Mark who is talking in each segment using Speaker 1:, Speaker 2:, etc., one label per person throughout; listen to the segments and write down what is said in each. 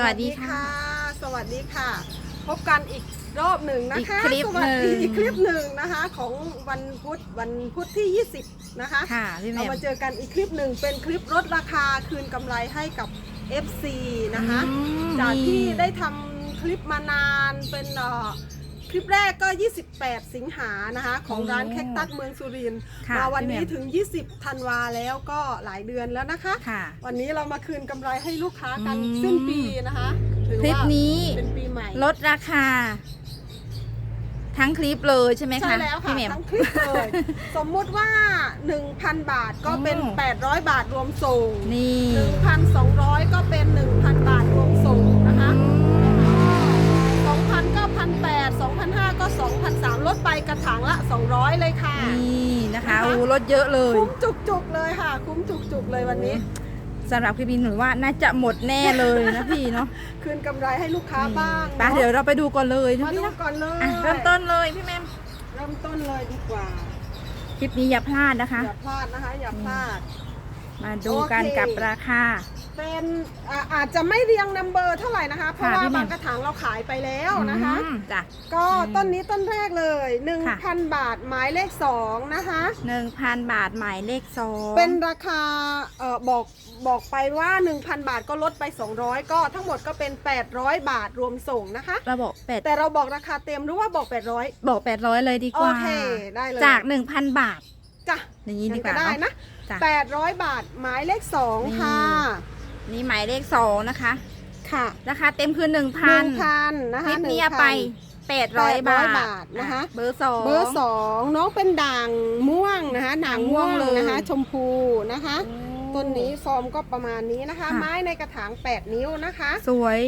Speaker 1: สวัสดีค่ะ
Speaker 2: สวัสดีค่ะ พบกันอีกรอบหนึ่งนะคะ
Speaker 1: อีกคลิป
Speaker 2: สวัสดี
Speaker 1: หนึ่ง
Speaker 2: อีกคลิปหนึ่งนะคะ ของวันพุธวันพุธที่ 20 นะคะ
Speaker 1: ค่ะพี่แห
Speaker 2: เรา
Speaker 1: ม่ม
Speaker 2: มาเจอกันอีกคลิปหนึ่งเป็นคลิปลดราคาคืนกำไรให้กับ FC นะคะ
Speaker 1: อืม
Speaker 2: จากที่
Speaker 1: นี่
Speaker 2: ได้ทำคลิปมานานเป็นเอ่อ คลิปแรกก็ 28 สิงหานะคะ ของร้านแคคตัสเมืองสุรินทร์
Speaker 1: ค่ะ
Speaker 2: มาวันนี้
Speaker 1: พี่แหม่ม
Speaker 2: ถึง 20ธันวาแล้วก็หลายเดือนแล้วนะคะ
Speaker 1: ค่ะ
Speaker 2: วันนี้เรามาคืนกำไรให้ลูกค้ากัน
Speaker 1: อืม
Speaker 2: สิ้นปีนะคะถือ
Speaker 1: คลิป
Speaker 2: ว่า
Speaker 1: นี้
Speaker 2: เป็นปีใหม่
Speaker 1: ลดราคา ทั้งคลิปเลยใช่ไหมคะ
Speaker 2: ใช่แล้ว
Speaker 1: พี่
Speaker 2: ค่ะ
Speaker 1: แหม่ม
Speaker 2: ทั้งคลิปเลยสมมุติว่า 1,000 บาทก็เป็น
Speaker 1: โอ้
Speaker 2: 800 บาทรวมส่ง
Speaker 1: นี่
Speaker 2: 1,200 ก็เป็น 1,000 บาทรวมส่ง 2,500ก็2,300ลดไปกระถางละ 200 เลยค่ะ
Speaker 1: นี่นะคะ
Speaker 2: นะคะ
Speaker 1: โอ้ลดเยอะเลย
Speaker 2: คุ้มจุกๆเลยค่ะ คุ้มจุกๆเลยวันนี้
Speaker 1: สำหรับคลิปนี้หนูว่าน่าจะหมดแน่เลยนะพี่เนาะ
Speaker 2: คืนกำไรให้ลูกค้าบ้าง
Speaker 1: ไป
Speaker 2: เนอะ
Speaker 1: เดี๋ยวเราไปดูก่อนเลยนะ
Speaker 2: มา
Speaker 1: พี่
Speaker 2: ดู
Speaker 1: เนาะ
Speaker 2: ก่อนเลย
Speaker 1: อะเริ่มต้นเลยพี่แหม่ม
Speaker 2: เริ่มต้นเลยดีกว่า
Speaker 1: คลิปนี้อย่าพลาดนะคะ
Speaker 2: อย่าพลาดนะคะ อย่าพลาด
Speaker 1: มาดูกัน
Speaker 2: โอเค
Speaker 1: กับราคา
Speaker 2: เป็นอ่าอาจจะไม่เรียงนัมเบอร์เท่าไหร่นะคะ เพราะ
Speaker 1: ค่ะ
Speaker 2: ว่า
Speaker 1: พี่แหม่ม
Speaker 2: บางกระถางเราขายไปแล้วนะคะ
Speaker 1: อืมจ้ะ
Speaker 2: ก็
Speaker 1: อืม
Speaker 2: ต้นนี้ต้นแรกเลย
Speaker 1: ค่ะ
Speaker 2: 1,000 บาทหมายเลข 2 นะคะ
Speaker 1: หนึ่งพันบาทหมายเลขสอง
Speaker 2: เป็นราคาเอ่อบอกบอกไปว่า 1,000 บาทก็ลดไป 200 ก็ทั้งหมดก็เป็น 800 บาทรวมส่งนะคะ
Speaker 1: เราบอกแปด
Speaker 2: แต่เราบอกราคาเต็มหรือว่าบอก 800
Speaker 1: บอกแปดร้อยเลยดีก
Speaker 2: โอ
Speaker 1: ว่า
Speaker 2: เค ได้เลย
Speaker 1: จากหนึ่งพันบาท
Speaker 2: จ้ะ
Speaker 1: อย่างนี้ดีกว่า
Speaker 2: งั้นได้
Speaker 1: เนาะ
Speaker 2: นะ
Speaker 1: จ้ะ
Speaker 2: 800 บาทหมายเลข 2 ค่ะ
Speaker 1: นี่ หมายเลขสองนะคะ
Speaker 2: ค่ะ
Speaker 1: ราคาเต็มคือหนึ่ง
Speaker 2: ห
Speaker 1: พัน
Speaker 2: นึ่งพันนะ
Speaker 1: คลิ
Speaker 2: คะ
Speaker 1: ปนี้
Speaker 2: 1,000
Speaker 1: ไปแปดร้อยบาท
Speaker 2: บาทนะคะ
Speaker 1: อ่เบอร์สอง
Speaker 2: เบอร์สองน้องเป็นด่างม่วงนะคะด่างม่วง
Speaker 1: ด่างม่วงเลย
Speaker 2: นะคะ ชมพูนะคะ
Speaker 1: โอ้
Speaker 2: ต้นนี้ฟอร์มก็ประมาณนี้นะคะ
Speaker 1: ค่ะ
Speaker 2: ไม้ในกระถาง 8 นิ้วนะคะ
Speaker 1: สวย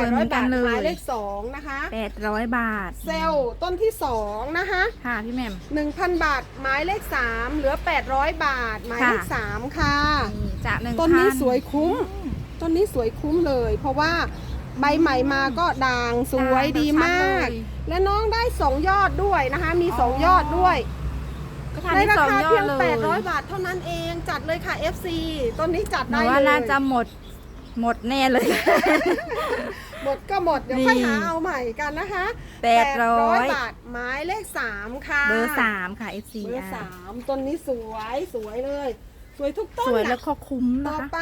Speaker 1: สวยเหมือน
Speaker 2: 800
Speaker 1: กับา
Speaker 2: นท
Speaker 1: เลย
Speaker 2: หมายเลข2นะคะ
Speaker 1: แปดร้อยบาท
Speaker 2: เซลล์ต้นที่2นะคะ
Speaker 1: ค่ะพี่แหม่ม
Speaker 2: 1,000บาทหมายเลข3เหลือ800บาทหมายเลข
Speaker 1: ค่ะ
Speaker 2: 3ค่ะ
Speaker 1: นี่จากหนึ่ง
Speaker 2: ต้นนี้สวยคุ้ม ต้นนี้สวยคุ้มเลย เพราะว่าใบใหม่มาก็ด่างสวยดีมาก และน้องได้2ยอดด้วยนะคะ มี2ยอดด้วย
Speaker 1: ก็ทาน
Speaker 2: ใน
Speaker 1: ที่
Speaker 2: รา
Speaker 1: สอง
Speaker 2: คาย
Speaker 1: อ
Speaker 2: เพี
Speaker 1: ด
Speaker 2: ยง
Speaker 1: เลย
Speaker 2: 800 บาทเท่านั้นเองจัดเลยค่ะ FC ต้นนี้จัด
Speaker 1: หนู
Speaker 2: ได้
Speaker 1: ว่า
Speaker 2: เลย
Speaker 1: น่าจะหมด หมดแน่เลย
Speaker 2: หมดก็หมด เดี๋ยว
Speaker 1: นี่
Speaker 2: ค่อยหาเอาใหม่กันนะคะ
Speaker 1: 800
Speaker 2: บาทหมายเลข3ค่ะ
Speaker 1: เบอร์สามค่ะ FC
Speaker 2: เบอร์
Speaker 1: อะ
Speaker 2: สามต้นนี้สวยสวยเลย สวยทุกต้น
Speaker 1: สวย
Speaker 2: น่ะ
Speaker 1: แล้วก็คุ้ม
Speaker 2: ต่
Speaker 1: นะ
Speaker 2: อ
Speaker 1: คะ
Speaker 2: ไป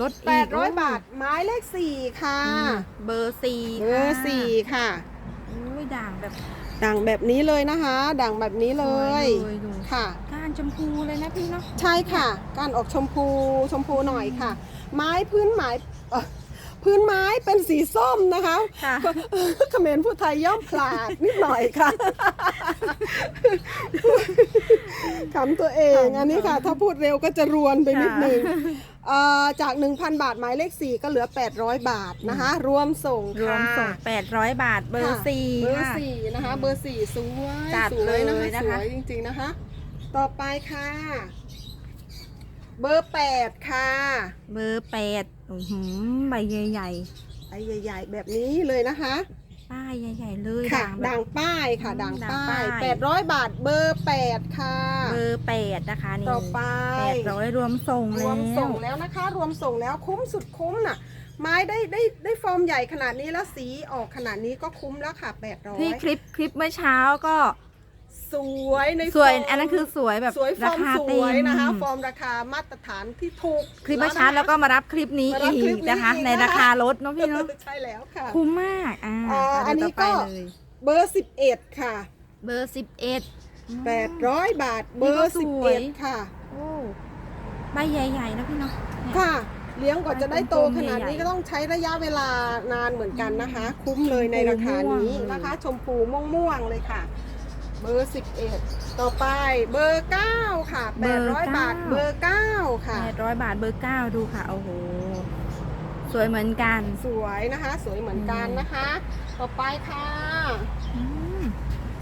Speaker 1: ลดอีก
Speaker 2: 800บาทหมายเลข4ค่ะ
Speaker 1: อืมเบอร์สี่
Speaker 2: เบอร์
Speaker 1: ค่ะ
Speaker 2: สี่ค่ะ
Speaker 1: อุ้ยด่างแบบ
Speaker 2: ดังแบบนี้เลยนะคะดังแบบนี้เลย
Speaker 1: สวยดู
Speaker 2: ค่ะ
Speaker 1: ก้านชมพูเลยนะพี่เนาะ
Speaker 2: ใช่ค่ะ การออกชมพูชมพูหน่อยค่ะ ไม้พื้นไม้เอ่อพื้นไม้เป็นสีส้มนะคะ
Speaker 1: ค่ะ
Speaker 2: เขมรพูดไทยย่อมพลาดนิดหน่อยค่ะขำตัวเอง
Speaker 1: ขำ
Speaker 2: อันนี้ค่ะ ถ้าพูดเร็วก็จะรวนไปนิดนึง
Speaker 1: ค่ะ
Speaker 2: เอ่อจาก 1,000 บาทหมายเลข 4 ก็เหลือ 800 บาทนะคะ รวมส่ง
Speaker 1: รวม
Speaker 2: ค่ะ
Speaker 1: ส่ง 800 บาทเบอร์
Speaker 2: ค่ะ
Speaker 1: สี่
Speaker 2: เบอร์
Speaker 1: ค่ะ
Speaker 2: สี่นะคะ เบอร์สี่สวย
Speaker 1: จัด
Speaker 2: สวยนะ
Speaker 1: เลย
Speaker 2: คะ
Speaker 1: นะ
Speaker 2: ส
Speaker 1: คะ
Speaker 2: วยจริงๆนะคะ ต่อไปค่ะ เบอร์8ค่ะ
Speaker 1: เบอร์แปดอื้อหือใบใหญ่
Speaker 2: ไอ้ใหญ่ๆแบบนี้เลยนะคะ
Speaker 1: ๆ ป้ายใหญ่ ๆ เลย
Speaker 2: ค่ะ
Speaker 1: ด่างแบบ
Speaker 2: ด่างป้ายค่ะ
Speaker 1: อืม
Speaker 2: ด่าง
Speaker 1: ด่าง
Speaker 2: ป้า
Speaker 1: ป้าย
Speaker 2: ย800บาทเบอร์8ค่ะ
Speaker 1: เบอร์แปดนะคะนี่
Speaker 2: ต่อไป
Speaker 1: แปดร้อยรวมส่ง
Speaker 2: ร
Speaker 1: แล้ว
Speaker 2: วมส่งแล้วนะคะ รวมส่งแล้วคุ้มสุดคุ้มน่ะ ไม้ได้ได้ได้ฟอร์มใหญ่ขนาดนี้แล้วสีออกขนาดนี้ก็คุ้มแล้วค่ะ
Speaker 1: ที่คลิปคลิปเมื่อเช้าก็
Speaker 2: 800 สวยใน
Speaker 1: สวย
Speaker 2: ฟร์ม
Speaker 1: อันนั้นคือสวยแบบ
Speaker 2: สวยฟ
Speaker 1: รา
Speaker 2: อร์ม
Speaker 1: คา
Speaker 2: ส
Speaker 1: เต็
Speaker 2: วย
Speaker 1: ม
Speaker 2: นะคะฟอร์มราคามาตรฐานที่ถูก
Speaker 1: คลิปเมื่อเช้าแล้วก็มารับคลิปนี้
Speaker 2: มารับ
Speaker 1: อี
Speaker 2: คลิ
Speaker 1: ก
Speaker 2: ปนี้
Speaker 1: นะคะ
Speaker 2: อีก
Speaker 1: ใน
Speaker 2: นะคะ
Speaker 1: ราคาลดเนาะพี่เนาะ
Speaker 2: ใช่แล้วค่ะ
Speaker 1: คุ้มมากอ่า
Speaker 2: อ่า
Speaker 1: เา
Speaker 2: อันนี้
Speaker 1: ดูต่ไป
Speaker 2: ก็
Speaker 1: เลย
Speaker 2: เบอร์11ค่ะ
Speaker 1: เบอร์สิบเอ็ด
Speaker 2: 800บาทเบอ
Speaker 1: นี่ก็
Speaker 2: ร์
Speaker 1: สวย
Speaker 2: 11ค่ะ
Speaker 1: โอ้ใบใหญ่ๆนะพี่เนาะเนี่ย
Speaker 2: ค่ะ เลี้ยงกว่าจะได้โตขนาดนี้
Speaker 1: ใหญ่ๆ
Speaker 2: ก็ต้องใช้ระยะเวลานานเหมือนกันนะคะ คุ้มเลยในราคานี้นะคะ ชมพูม่วงๆเลยค่ะ เบอร์ 11 ต่อไปเบอร์ 9 ค่ะ800 บาทเบอร์ 9 ค่ะ
Speaker 1: แปดร้อยบาทเบอร์เก้าดูค่ะ โอ้โห สวยเหมือนกัน
Speaker 2: สวยนะคะ สวยเหมือนกันนะคะ ต่อไปค่ะ
Speaker 1: อืม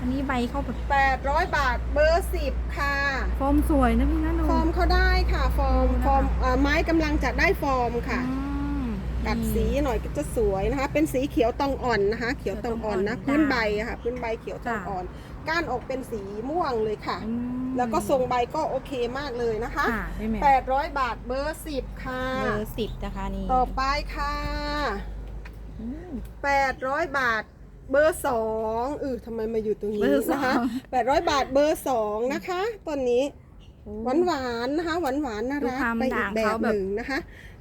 Speaker 1: อันนี้ใบเข้าแบบ
Speaker 2: 800 บาทเบอร์ 10 ค่ะ
Speaker 1: ฟอร์มสวยนะพี่นะหนู
Speaker 2: ฟอร์มเขาได้ค่ะ ฟอร์ม
Speaker 1: ดูนะคะ
Speaker 2: ฟอร์มอ่าไม้กำลังจะได้ฟอร์มค่ะ
Speaker 1: อืม
Speaker 2: กัดสีหน่อยก็จะสวยนะคะ เป็นสีเขียวตองอ่อนนะคะ เขียวตองอ่อนนะ
Speaker 1: เขียวตองอ่อน
Speaker 2: พื้นใบอะค่ะ พื้นใบเขียวตอง
Speaker 1: จ้ะ
Speaker 2: อ่อน ก้านออกเป็นสีม่วงเลยค่ะ
Speaker 1: อืม
Speaker 2: แล้วก็ทรงใบก็โอเคมากเลยนะคะ
Speaker 1: ค่ะพี่แหม่ม
Speaker 2: 800 บาทเบอร์ 10 ค่ะ
Speaker 1: เบอร์สิบนะคะนี่
Speaker 2: ต่อไปค่ะ
Speaker 1: อืม
Speaker 2: 800 บาทเบอร์2เออทำไมมาอยู่ตรง
Speaker 1: เบ
Speaker 2: นี้
Speaker 1: อร์สอง
Speaker 2: นะคะ800 บาทเบอร์2นะคะต้นนี้ หวานหวานๆนะคะหวานหวานๆน่า
Speaker 1: ดู
Speaker 2: รัก
Speaker 1: ความ
Speaker 2: ไปอี
Speaker 1: ด่ากง
Speaker 2: แบ
Speaker 1: เขา
Speaker 2: บ
Speaker 1: แบบ
Speaker 2: หนึ่งนะคะ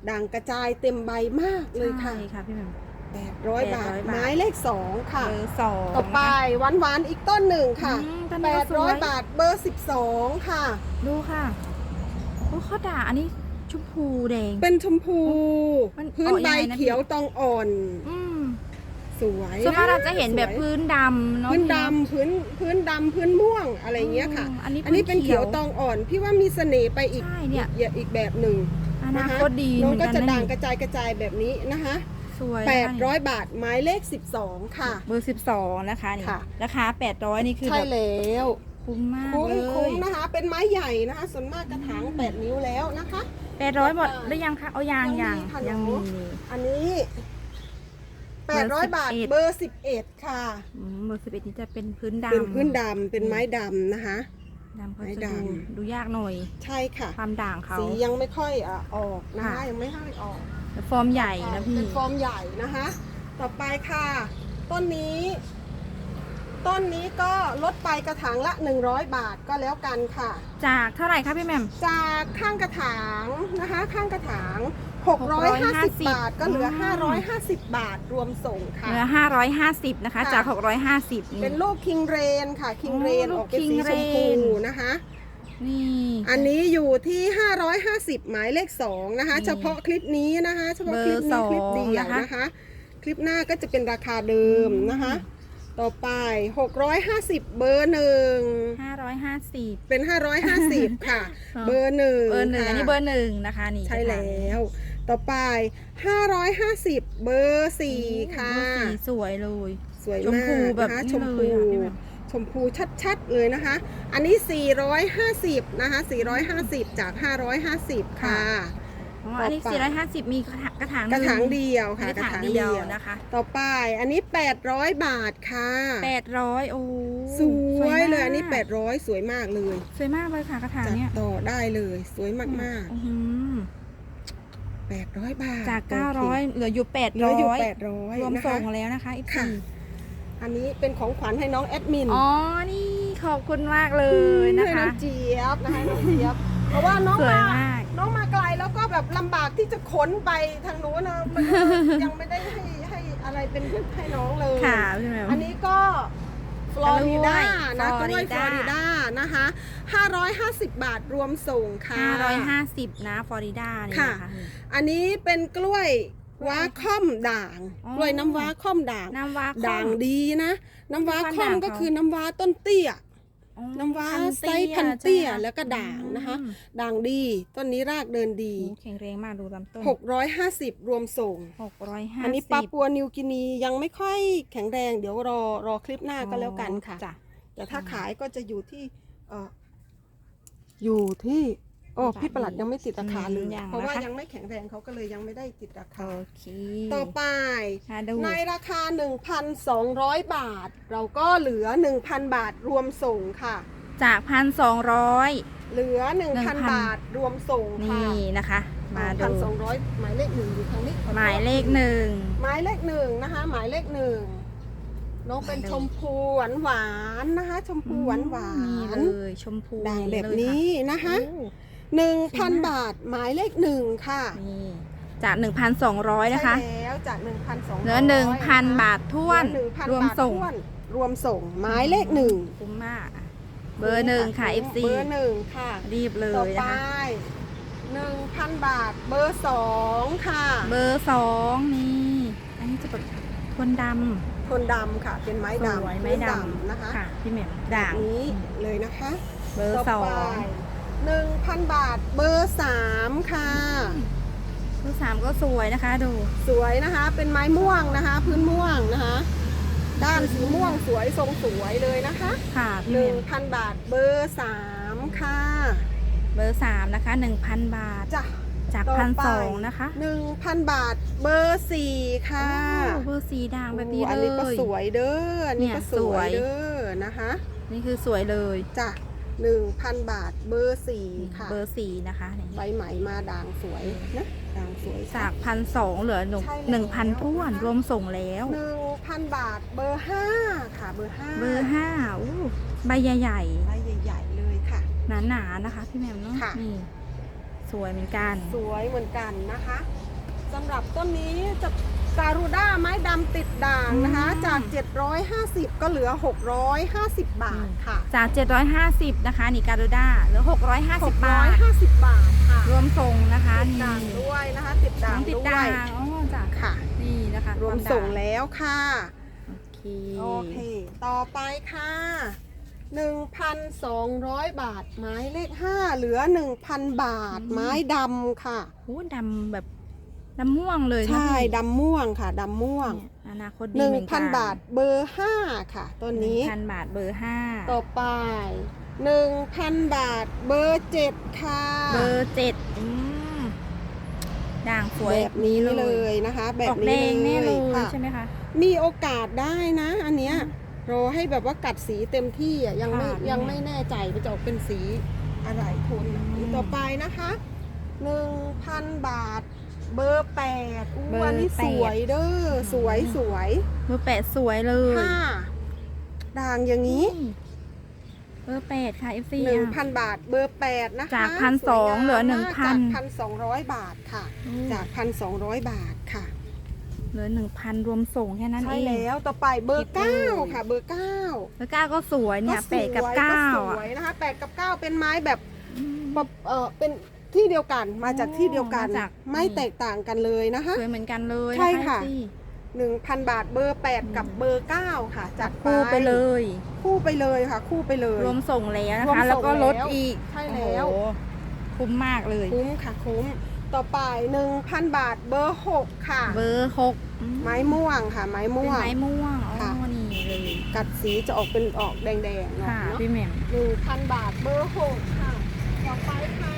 Speaker 2: ด่างกระจายเต็มใบมากเลยค่ะ
Speaker 1: ใช่ค่ะพี่แหม่ม
Speaker 2: 800 บาท
Speaker 1: 800บาท
Speaker 2: ไม้เลข 2 ค่ะ
Speaker 1: เบอร์สอง
Speaker 2: ต่อไปหวานหวานๆอีกต้นหนึ่งค่ะ
Speaker 1: อืมต้นนี้ก็สวย
Speaker 2: 800 บาทเบอร์ 12 ค่ะ
Speaker 1: ดูค่ะโอ้เขาด่าอันนี้ชมพูแดง
Speaker 2: เป็นชมพู
Speaker 1: มัน
Speaker 2: พื้น
Speaker 1: ออก
Speaker 2: ใบ
Speaker 1: ยังไงนะ
Speaker 2: เขียวตองอ่อน
Speaker 1: อืม
Speaker 2: สวย
Speaker 1: ส่วนมากเราจะเห็นแบบ
Speaker 2: สวย
Speaker 1: พื้นดำเนาะ
Speaker 2: พื้น
Speaker 1: พี่เาะ
Speaker 2: ดำพื้นพื้นดำพื้นม่วงอะไรอย่างเงี้ยค่ะ
Speaker 1: มอันนี้
Speaker 2: อันนี้เป็นเขียวตองอ่อน พี่ว่ามีเสน่ห์ไปอีก
Speaker 1: ใช่เนี่ย
Speaker 2: อีกอีกแบบหนึ่ง
Speaker 1: อนา
Speaker 2: นะคะ
Speaker 1: คตดี
Speaker 2: น้อง
Speaker 1: เหมือน
Speaker 2: ก็
Speaker 1: กัน
Speaker 2: จะ
Speaker 1: นะ
Speaker 2: ด่างก
Speaker 1: นี่
Speaker 2: ระจายกระจายแบบนี้นะคะ
Speaker 1: สวยนะคะนี่
Speaker 2: 800 บาทหมายเลข 12 ค่ะ
Speaker 1: เบอร์สิบสองนะคะนี่
Speaker 2: ค่ะ
Speaker 1: ราคาแปดร้อยนี่คือ
Speaker 2: ใช่
Speaker 1: แบบ
Speaker 2: แล้ว
Speaker 1: คุ้มมาก
Speaker 2: คุ้ม
Speaker 1: เล
Speaker 2: คุ้ม
Speaker 1: ย
Speaker 2: นะคะ เป็นไม้ใหญ่นะคะส่วนมากกระถาง 8 นิ้วแล้วนะคะ
Speaker 1: แปดร้อยหมดหรือยังคะเอายาง
Speaker 2: ยั
Speaker 1: ยางง
Speaker 2: มีค่ะ
Speaker 1: ยัง
Speaker 2: หนู
Speaker 1: มี
Speaker 2: อันนี้
Speaker 1: เบอร์
Speaker 2: 800 บาท
Speaker 1: 11
Speaker 2: เบอร์ 11 ค่ะ
Speaker 1: อืมเบอร์สิบเอ็ดนี่จะเป็นพื้นดำ
Speaker 2: เป็นพื้นดำเป็นไม้ดำนะคะ
Speaker 1: ดำเขา
Speaker 2: ไม้
Speaker 1: จะ
Speaker 2: ด
Speaker 1: ดูดูยากหน่อย
Speaker 2: ใช่ค่ะ
Speaker 1: ความด่างเขา
Speaker 2: สียังไม่ค่อยอะออกนะคะ
Speaker 1: ค่ะ
Speaker 2: ยังไม่ค่อยออก
Speaker 1: แต่ ฟอร์มใหญ่นะพี่
Speaker 2: เป็นฟอร์มใหญ่นะคะ ต่อไปค่ะ ต้นนี้ ต้นนี้ก็ลดไปกระถางละ 100 บาทก็แล้วกันค่ะ
Speaker 1: จากเท่าไหร่คะพี่แหม่ม
Speaker 2: จากข้างกระถางนะคะ ข้างกระถาง
Speaker 1: 650
Speaker 2: 650 บาทก็เหลือ
Speaker 1: อืม
Speaker 2: 550 บาทรวมส่งค่ะ
Speaker 1: เหลือห้าร้อยห้าสิบนะคะ
Speaker 2: ค่ะ
Speaker 1: จากหกร้อยห้าสิบนี่
Speaker 2: เป็นลูกคิงเรนค่ะ คิงเรน
Speaker 1: อ๋อลู
Speaker 2: อกอกเป็นสี
Speaker 1: King
Speaker 2: ชมพู
Speaker 1: Rain
Speaker 2: นะคะ
Speaker 1: นี่
Speaker 2: อันนี้อยู่ที่ 550 หมายเลข 2 นะคะ
Speaker 1: นี่
Speaker 2: เฉพาะคลิปนี้นะคะ เฉพาะคลิป
Speaker 1: เบอ
Speaker 2: นี้
Speaker 1: ร์
Speaker 2: คลิปเดียว
Speaker 1: สองนะคะ
Speaker 2: นะคะ คลิปหน้าก็จะเป็นราคาเดิมนะคะ ต่อไป 650 เบอร์หนึ่ง
Speaker 1: ห้าร้อยห้าสิบ
Speaker 2: เป็น 550 ค่ะ
Speaker 1: อ๋อ
Speaker 2: เบอร์หนึ่ง
Speaker 1: เบอร์หนึ่ง
Speaker 2: ค่ะ
Speaker 1: อันนี้เบอร์หนึ่งนะคะนี่
Speaker 2: ใช่แล้วต่อไป 550 เบอร์สี่ค่ะ
Speaker 1: เบอร์สี่สวยเลย
Speaker 2: สวย
Speaker 1: ชม
Speaker 2: มาก
Speaker 1: พูแบบ
Speaker 2: นะคะ
Speaker 1: นี้
Speaker 2: ชม
Speaker 1: เล
Speaker 2: พู
Speaker 1: ยอะพี่แหม่ม
Speaker 2: ชมพูชัดๆเลยนะคะ อันนี้ 450 นะคะ 450 จาก 550 ค่ะ
Speaker 1: อ๋ออันนี้
Speaker 2: ต่อไป
Speaker 1: สี่ร้อยห้าสิบมีกระถางกระถางห
Speaker 2: ก
Speaker 1: นึ่
Speaker 2: ระถางเดียว
Speaker 1: อัน
Speaker 2: ค่ะ
Speaker 1: นี้
Speaker 2: กระ
Speaker 1: ถาง
Speaker 2: ถาง
Speaker 1: เดี
Speaker 2: เดี
Speaker 1: ย
Speaker 2: ยวว
Speaker 1: นะคะ
Speaker 2: ต่อไปอันนี้ 800 บาทค่ะ
Speaker 1: แปดร้อยโอ้
Speaker 2: สวยเลย
Speaker 1: มาก
Speaker 2: อันนี้800 สวยมากเลย
Speaker 1: สวยมากเลยค่ะกระถาง
Speaker 2: จัด
Speaker 1: เนี้ย
Speaker 2: ต่อได้เลยสวยมาก
Speaker 1: อื้อหือ
Speaker 2: ๆ 800 บาท
Speaker 1: จาก
Speaker 2: โอ
Speaker 1: เก้า
Speaker 2: เค
Speaker 1: ร้อยเหลืออยู่แปด
Speaker 2: เหลือ
Speaker 1: ร้
Speaker 2: อยู่
Speaker 1: อย
Speaker 2: 800
Speaker 1: รวม
Speaker 2: นะ
Speaker 1: ส่
Speaker 2: คะ
Speaker 1: งแล้วนะคะอีก
Speaker 2: ค่ะ
Speaker 1: ที
Speaker 2: อันนี้เป็นของขวัญให้น้องแอดมิน
Speaker 1: อ๋อ นี่ขอบคุณมากเลยนะ
Speaker 2: ให้น้
Speaker 1: คะ
Speaker 2: องเจี๊ยบนะคะน้องเจี๊ยบ เพราะว่าน้อง
Speaker 1: สวย
Speaker 2: มามา
Speaker 1: ก
Speaker 2: น้องมาไกลแล้วก็แบบลำบากที่จะขนไปทางนู้นนะมันยังไม่ได้ให้ให้อะไรเป็นให้น้องเลย
Speaker 1: ค่ะพี่แหม่ม
Speaker 2: อันนี้ก็ฟลอริดา นะก
Speaker 1: กล้
Speaker 2: ล้ว
Speaker 1: วยย
Speaker 2: ฟลอริดา นะคะ 550 บาทรวมส่งค่ะ
Speaker 1: ห้าร้อยห้าสิบนะ ฟลอริดานี่
Speaker 2: ค่ะ
Speaker 1: นะคะนี่
Speaker 2: อันนี้เป็นกล้วย ว้าค่อมด่าง
Speaker 1: อ๋อ
Speaker 2: กล้วยน้ำว้าค่อมด่าง
Speaker 1: น้ำว้า
Speaker 2: ด่างดีนะ น้ำว้า
Speaker 1: พันธุ์
Speaker 2: ค่อม
Speaker 1: ด่าง
Speaker 2: ก็
Speaker 1: เขา
Speaker 2: คือน้ำว้าต้นเตี้ย
Speaker 1: อ๋อ
Speaker 2: น้ำว้า
Speaker 1: พัน
Speaker 2: ไซส์พันเตี้ย
Speaker 1: ใช่ไหม
Speaker 2: แล้วก็ด่างนะคะ
Speaker 1: อืม
Speaker 2: ด่างดีต้นนี้รากเดินดี
Speaker 1: โอ้แข็งแรงมากดูลำต้น
Speaker 2: 650 รวมส่ง
Speaker 1: หกร้อยห้า
Speaker 2: อันนี้ปาปัวนิวกินียังไม่ค่อยแข็งแรง เดี๋ยวรอรอคลิปหน้าก็แล้วกันค่ะ
Speaker 1: จ้ะ
Speaker 2: แต่ถ้าขายก็จะอยู่ที่เอ่ออยู่ที่ โอ้
Speaker 1: ตลาด
Speaker 2: พี่ประหลัดยังไม่ติดราคาเลย
Speaker 1: อืมยัง
Speaker 2: เพราะว่า
Speaker 1: นะคะ
Speaker 2: ยังไม่แข็งแรงเขาก็เลยยังไม่ได้ติดราคา
Speaker 1: โอเค
Speaker 2: ต่อไป
Speaker 1: ค่ะดู
Speaker 2: ในราคา 1,200 บาท เราก็เหลือ 1,000 บาทรวมส่งค่ะ
Speaker 1: จากพันสองร้อย
Speaker 2: เหลือ 1,000บาทรวมส่งค่ะ
Speaker 1: นี่นะคะ มาดู
Speaker 2: 1,200หมายเลขหนึ่งอยู่ทางนี้ขอโทษ
Speaker 1: หมายเลขหนึ่ง
Speaker 2: หมายเลขหนึ่งนะคะ หมายเลขหนึ่งน้องเป็น
Speaker 1: มาดู
Speaker 2: ชมพูหวานหวานๆนะคะ ชมพูหวานหวา
Speaker 1: นี่
Speaker 2: น
Speaker 1: เลยชมพู
Speaker 2: ด่างแบบ
Speaker 1: เลย
Speaker 2: นี้นะคะ
Speaker 1: โอ้
Speaker 2: หนึ่ง
Speaker 1: สวย
Speaker 2: พัน
Speaker 1: มาก
Speaker 2: บาทหมายเลขหนึ่งค่ะ
Speaker 1: นี่จาก 1,200 นะคะ
Speaker 2: ใช่แล้วจากหนึ่งพันสอง
Speaker 1: เหลือ 1,000 บาทท้วน
Speaker 2: หนึ่งพัน
Speaker 1: รวม
Speaker 2: บาท
Speaker 1: ส่ง
Speaker 2: ท้วนรวมส่งหมายเลขหนึ่ง
Speaker 1: คุ้มมากอะเบอร์หนึ่งค่ะ FC
Speaker 2: เบอร์หนึ่งค่ะ
Speaker 1: รีบเล
Speaker 2: ต่อยไป
Speaker 1: นะคะ
Speaker 2: หนึ่งพันบาทเบอร์สองค่ะ
Speaker 1: เบอร์สองนี่ อันนี้จะแบบทวนด
Speaker 2: ทนดำค่ะ เป็นไม้ำ
Speaker 1: ส
Speaker 2: ดำ
Speaker 1: วยไม้ด
Speaker 2: นะคะำ
Speaker 1: ค่ะ พี่เหม่มด่าง
Speaker 2: แบบนี้เลยนะคะ
Speaker 1: เบอร์ส
Speaker 2: ต่
Speaker 1: อ
Speaker 2: ไป
Speaker 1: ง
Speaker 2: หนึ่งพันบาทเบอร์สามค่ะ
Speaker 1: เบอร์สามก็สวยนะคะ ดู
Speaker 2: สวยนะคะ เป็นไม้ม่วงนะคะ พื้นม่วงนะคะ ด้านสีม่วงสวยทรงสวยเลยนะคะ
Speaker 1: ค่ะพี่
Speaker 2: ห
Speaker 1: เห
Speaker 2: นึ่
Speaker 1: ม่
Speaker 2: ง
Speaker 1: ม
Speaker 2: พันบาทเบอร์สามค่ะ
Speaker 1: เบอร์สามนะคะหนึ่งพันบาท
Speaker 2: จ้ะ
Speaker 1: จาก
Speaker 2: ต่อ
Speaker 1: พัน
Speaker 2: ไป
Speaker 1: สองนะคะ
Speaker 2: หนึ่งพันบาทเบอร์สี่ค่ะ
Speaker 1: โอ้เบอร์สีด่างแบบนี้
Speaker 2: โอ้อัน
Speaker 1: เล
Speaker 2: นี้ก็
Speaker 1: ย
Speaker 2: สวยเด้อ อันนี้
Speaker 1: เนี่ย
Speaker 2: ก็สวย
Speaker 1: สวย
Speaker 2: เด้อนะคะ
Speaker 1: นี่คือสวยเลย
Speaker 2: จ้ะ หนึ่งพันบาทเบอร์สี่ค่ะ
Speaker 1: เบอร์สีนะคะนี่
Speaker 2: ใบไหมมาด่างสวยนะด่างสวย
Speaker 1: จากพันสองเหลือหนึ่ง
Speaker 2: ใช่แล้ว
Speaker 1: หนึ่งพันท้วน
Speaker 2: นะคะ
Speaker 1: รวมส่งแล้ว
Speaker 2: หนึ่งพันบาทเบอร์ห้าค่ะ เบอร์ห้า
Speaker 1: เบอร์ห้าอู้ใบใหญ่
Speaker 2: ใบใหญ่ๆเลยค่ะ
Speaker 1: ๆหนาๆนะคะ พี่แหม่มเนาะ
Speaker 2: ค่ะ
Speaker 1: นี่สวยเหมือนกัน
Speaker 2: สวยเหมือนกันนะคะสำหรับต้นนี้จะ การูด้าไม้ดำติดด่างนะคะ
Speaker 1: อืม
Speaker 2: จาก 750 ก็เหลือ 650 บาทค่ะ
Speaker 1: จาก 750 นะคะนี่การูด้าเหลือ 650 บาท
Speaker 2: 650 บาทค่ะ
Speaker 1: รวมส่งนะคะ
Speaker 2: ติด
Speaker 1: นี่
Speaker 2: ด่างด้วยนะคะ ติด
Speaker 1: น้
Speaker 2: ด่า
Speaker 1: องงติด
Speaker 2: ด้ว
Speaker 1: ด่ายงอ๋อจ้ะ
Speaker 2: ค่ะ
Speaker 1: นี่นะคะ
Speaker 2: รวม
Speaker 1: คา
Speaker 2: ส่ง
Speaker 1: ด่า
Speaker 2: แล้วค่ะ
Speaker 1: โอเค
Speaker 2: โอเค ต่อไปค่ะ 1,200 บาท ไม้เลข 5 เหลือ 1,000 บาท ไม้ดำค่ะ
Speaker 1: โอ้ดำแบบ ดำม่วงเลยนะ
Speaker 2: ใช่
Speaker 1: พี่
Speaker 2: ดำม่วงค่ะดำม่วง
Speaker 1: เนี่ยอนาคตดีเหมือนกัน
Speaker 2: 1,000บาทเบอร์5ค่ะตัวนี้
Speaker 1: พันบาทเบอร์ห้า
Speaker 2: ต่อไป1,000บาทเบอร์7ค่ะ
Speaker 1: เบอร์เจ็ดอืมด่างสวย
Speaker 2: แบบนี้เลยนะคะ แบ
Speaker 1: ออบกแด
Speaker 2: นี้
Speaker 1: งแน่
Speaker 2: เล
Speaker 1: เลยย
Speaker 2: ค่ะ
Speaker 1: ใช่ไหมคะ
Speaker 2: มีโอกาสได้นะอันเนี้ยรอให้แบบว่ากัดสีเต็มที่อะยังไม่
Speaker 1: ค่ะ
Speaker 2: ยังไม่แน่ใจว่าจะออกเป็นสีอะไรโทนไหน
Speaker 1: อืม
Speaker 2: ต่อไปนะคะ1,000บาท เบอร์8อู้
Speaker 1: เบอร์
Speaker 2: อันนี้
Speaker 1: แปด
Speaker 2: สวยเด้อสวยสวย
Speaker 1: เบอร์แปดสวยเลย
Speaker 2: ค่ะด่างอย่างนี้
Speaker 1: อืมเบอร์แปดค่ะ FC
Speaker 2: หนึ่งพันบาทเบอร์แปดนะคะ
Speaker 1: จาก1,200
Speaker 2: สวยงาม
Speaker 1: เหลือ
Speaker 2: มาก
Speaker 1: 1,000
Speaker 2: จากพันสองร้อยบาทค่ะ
Speaker 1: อืม
Speaker 2: จากพันสองร้อยบาทค่ะ
Speaker 1: เหลือหนึ่งพันรวมส่งแค่นั้น
Speaker 2: ใช่
Speaker 1: เอง
Speaker 2: แล้วต่อไปเบอร์
Speaker 1: คิด
Speaker 2: เก้า
Speaker 1: เลย
Speaker 2: ค่ะ เบอร์เก้า
Speaker 1: แล้วก้าก็สวยเนี่ย
Speaker 2: ส
Speaker 1: แปดกับ
Speaker 2: วย
Speaker 1: เก้า
Speaker 2: ส
Speaker 1: อะ
Speaker 2: วยนะคะแปดกับเก้าเป็นไม้แบบ
Speaker 1: อืม
Speaker 2: แบบเออเป็น ที่เดียวกันมาจากที่เดียวกัน
Speaker 1: มาจาก
Speaker 2: ไม่แตกต่างกันเลยนะคะ
Speaker 1: สวยเหมือนกันเลย
Speaker 2: ใช่ค่ะ
Speaker 1: น FC
Speaker 2: หนึ่งพันบาทเบอร์แปดกับเบอร์เก้าค่ะ
Speaker 1: จั
Speaker 2: จั
Speaker 1: ด
Speaker 2: ด
Speaker 1: คู่ไปเลย
Speaker 2: คู่ไปเลยค่ะ คู่ไปเลย
Speaker 1: รวมส่งแล้วนะ
Speaker 2: รวม
Speaker 1: คะ
Speaker 2: ส่ง
Speaker 1: แล้วก็ลด
Speaker 2: แล้ว
Speaker 1: อีก
Speaker 2: ใช่แล้ว
Speaker 1: โอ้โหคุ้มมากเลย
Speaker 2: คุ้มค่ะคุ้มต่อไป1,000บาทเบอร์6ค่ะ
Speaker 1: เบอร์หกอื
Speaker 2: ไม้ม่วงค่ะ ไม้
Speaker 1: เป็น
Speaker 2: ม่วง
Speaker 1: ไม้ม่วงอ๋อ
Speaker 2: ค่ะ
Speaker 1: นี่เลย
Speaker 2: กัดสีจะออกเป็นออกแดงๆหน่อย
Speaker 1: ค่ะ
Speaker 2: เนาะ
Speaker 1: พี่แหม่ม
Speaker 2: หนึ่งพันบาทเบอร์หกค่ะ ต่อไปค่ะ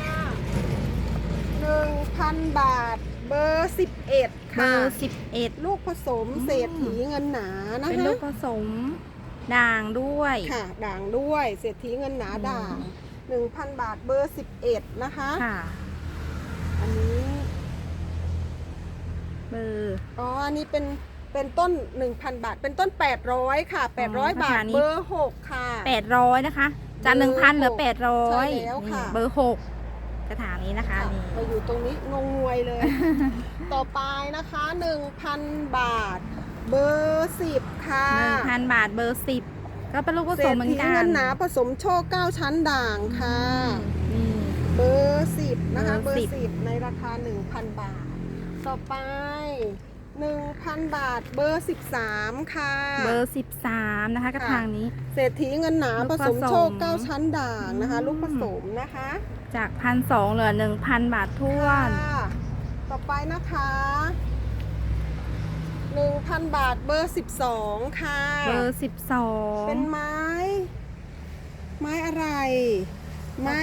Speaker 2: หนึ่งพันบาท เบอร์สิบเอ็ด
Speaker 1: เบ
Speaker 2: ค่ะ
Speaker 1: อร์สิบเอ็ด
Speaker 2: ลูกผสม
Speaker 1: อืม
Speaker 2: เศรษฐีเงินหนานะ
Speaker 1: เป็น
Speaker 2: คะ
Speaker 1: ลูกผสมด่างด้วย
Speaker 2: ค่ะ ด่างด้วยเศรษฐีเงินหนา
Speaker 1: อืม
Speaker 2: ด่างหนึ่งพันบาทเบอร์สิบเอ็ดนะคะ
Speaker 1: ค่ะ
Speaker 2: อันนี้
Speaker 1: เบอร์
Speaker 2: อ๋ออันนี้เป็นเป็นต้น 1,000 บาท เป็นต้น 800 ค่ะ
Speaker 1: อ๋อ
Speaker 2: 800 บาท
Speaker 1: ราคานี้
Speaker 2: เบอร์ 6 ค่ะ
Speaker 1: แปดร้อยนะคะจาก
Speaker 2: เบ
Speaker 1: ห
Speaker 2: อ
Speaker 1: นึ่
Speaker 2: ร์
Speaker 1: งพันเหลือ
Speaker 2: หก
Speaker 1: แปดร้อย
Speaker 2: ใช่แล้วค่ะ
Speaker 1: เบอร์หก กระถางนี้นะคะ
Speaker 2: ค่ะ
Speaker 1: นี่
Speaker 2: มาอยู่ตรงนี้งงงวยเลย ต่อไปนะคะ 1,000 บาท เบอร์10ค่ะ
Speaker 1: หนึ่งพันบาทเบอร์สิบก็เป็นลูกผ
Speaker 2: เศ
Speaker 1: ส
Speaker 2: ร
Speaker 1: ม
Speaker 2: ษ
Speaker 1: เหมือน
Speaker 2: ฐี
Speaker 1: กัน
Speaker 2: เงินหนาผสมโชค9ชั้นด่างค่ะ
Speaker 1: อืม
Speaker 2: เบอร์ 10 นะคะ
Speaker 1: เบ
Speaker 2: เบ
Speaker 1: อ
Speaker 2: อ
Speaker 1: ร์
Speaker 2: ร์ 10 ในราคา 1,000 บาท ต่อไป 1,000 บาท เบอร์ 13 ค่ะ
Speaker 1: เบอร์สิบสามนะคะกระถางนี้
Speaker 2: เศรษฐีเงินหนา
Speaker 1: ลู
Speaker 2: ผ
Speaker 1: กผ
Speaker 2: ส
Speaker 1: ส
Speaker 2: ม
Speaker 1: ม
Speaker 2: โชค 9 ชั้นด่างนะคะ
Speaker 1: อืม
Speaker 2: ลูกผสมนะคะ
Speaker 1: จากพันสองเหลือหนึ่งพันบาทท้วน
Speaker 2: ค่ะต่อไปนะคะ1,000บาทเบอร์12ค่ะ
Speaker 1: เบอร์สิบสอง
Speaker 2: เป็นไม้ ไม้อะไร ไม้